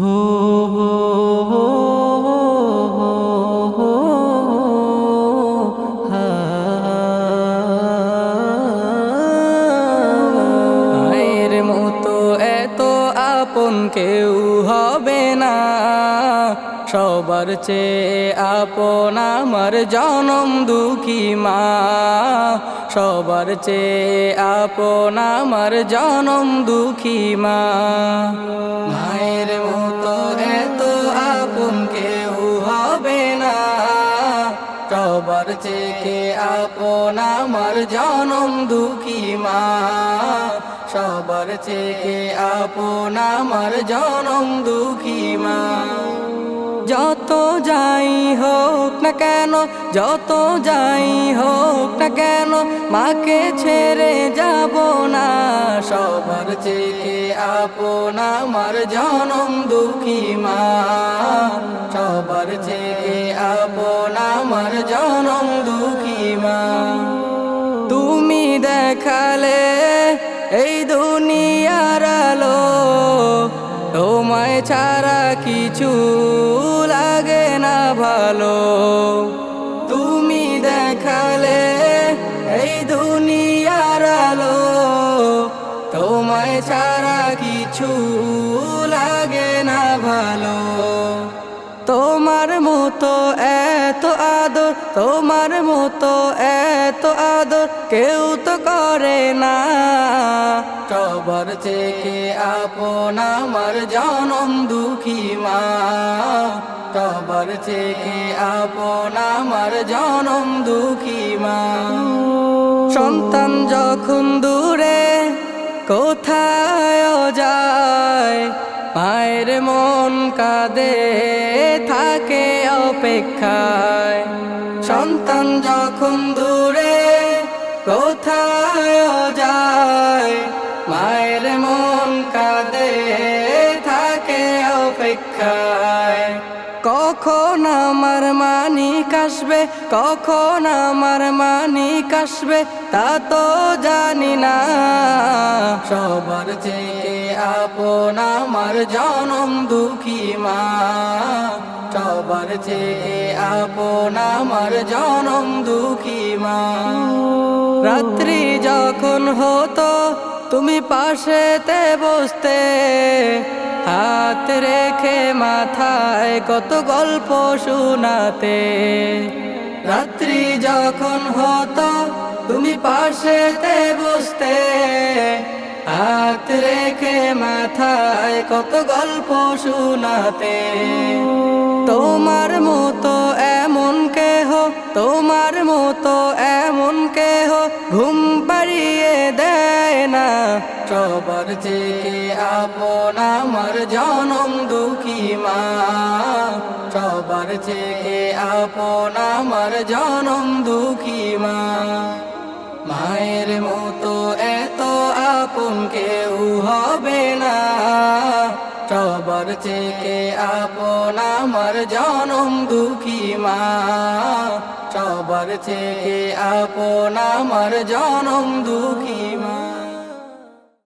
হো হো মায়ের মতো এত আপন কেউ হবে না। সবার চেয়ে আপন আমার জনম দুঃখী মা। সবার চেয়ে আপন আমার জনম দুঃখী মা। সবার চেয়ে আপন আমার জনম দুঃখী মা। সবার চেয়ে আপন আমার জনম দুঃখী মা। যত যাই হোক না কেন, যত যাই হোক না কেন, মাকে ছেড়ে যাব না। সবার চেয়ে আপন আমার জনম দুঃখী মা। সবার চেয়ে জনম দুঃখী মা। তুমি দেখালে এই দুনিয়ার আলো, তোমায় ছাড়া কিছু লাগে না ভালো। তুমি দেখালে এই দুনিয়ার আলো, তোমায় ছাড়া কিছু লাগে না ভালো। তোমার মতো এত আদর তোমার মতো এত আদর কেউ তো করে না। সবার থেকে আপন আমার জনম দুঃখী মা। সবার থেকে আপন আমার জনম দুঃখী মা। সন্তান যখন দূরে কোথায় যায়, মায়ের মন কাঁদে, থাকে অপেক্ষায়। সন্তান যখন দূরে কোথায় যায়, মায়ের মন কাঁদে, থাকে অপেক্ষায়। কখন আমার মানিক আসবে, কখন আমার মানিক আসবে, তা তো জানি না। সবার চেয়ে আপন আমার জনম দুঃখী মা। সবার থেকে আপন আমার জনম দুঃখী মা। রাত্রি যখন হতো, তুমি পাশেতে বসতে, হাত রেখে মাথায় কত গল্প শোনাতে। রাত্রি যখন হতো, তুমি পাশেতে বসতে হাত রেখে মাথায় কত গল্প শোনাতে। তোমার মতো এমন কেহ, তোমার মতো এমন কেহ ঘুম পাড়িয়ে দেয় না। সবার থেকে আপন আমার জনম দুঃখী মা। সবার থেকে আপন আমার জনম দুঃখী মা। মায়ের মতো সবার থেকে আপন আমার জনম দুঃখী মা। সবার থেকে আপন আমার জনম দুঃখী মা।